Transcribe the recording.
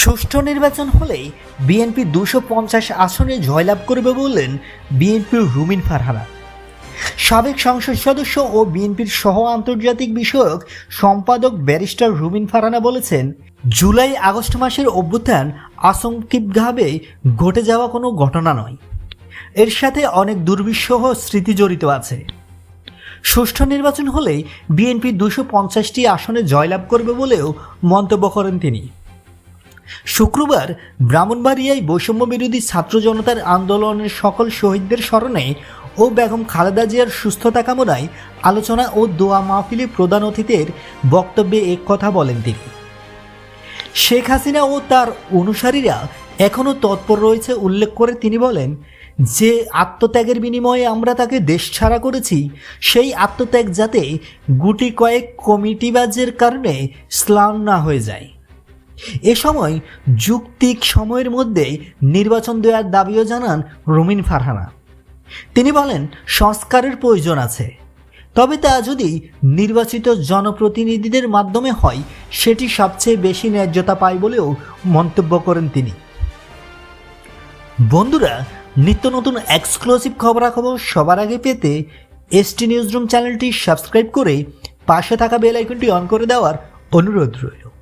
সুষ্ঠু নির্বাচন হলেই বিএনপি দুশো পঞ্চাশ আসনে জয়লাভ করবে বললেন বিএনপির রুমিন ফারহানা। সাবেক সংসদ সদস্য ও বিএনপির সহ আন্তর্জাতিক বিষয়ক সম্পাদক ব্যারিস্টার রুমিন ফারহানা বলেছেন, জুলাই আগস্ট মাসের অভ্যুত্থান আশঙ্কিকভাবে ঘটে যাওয়া কোনো ঘটনা নয়। এর সাথে অনেক দুর্বিষহ স্মৃতি জড়িত আছে। সুষ্ঠু নির্বাচন হলেই বিএনপি দুশো পঞ্চাশটি আসনে জয়লাভ করবে বলেও মন্তব্য করেন তিনি। শুক্রবার ব্রাহ্মণবাড়িয়ায় বৈষম্য বিরোধী ছাত্র জনতার আন্দোলনের সকল শহীদদের স্মরণে ও বেগম খালেদা জিয়ার সুস্থতা কামনায় আলোচনা ও দোয়া মাহফিলে প্রধান অতিথির বক্তব্যে এক কথা বলেন তিনি। শেখ হাসিনা ও তার অনুসারীরা এখনও তৎপর রয়েছে উল্লেখ করে তিনি বলেন, যে আত্মত্যাগের বিনিময়ে আমরা তাকে দেশ ছাড়া করেছি, সেই আত্মত্যাগ যাতে গুটি কয়েক কমিটিবাজের কারণে স্লান না হয়ে যায়। এ সময় যুক্তিক সময়ের মধ্যে নির্বাচন দেওয়ার দাবিও জানান রুমিন ফারহানা। তিনি বলেন, সংস্কারের প্রয়োজন আছে। তবে তা যদি নির্বাচিত জনপ্রতিনিধিদের মাধ্যমে হয়, সেটি সবচেয়ে বেশি ন্যায্যতা পায় বলেও মন্তব্য করেন তিনি। বন্ধুরা, নিত্য নতুন এক্সক্লুসিভ খবরাখবর সবার আগে পেতে এসটি নিউজরুম চ্যানেলটি সাবস্ক্রাইব করে পাশে থাকা বেল আইকনটি অন করে দেওয়ার অনুরোধ রইল।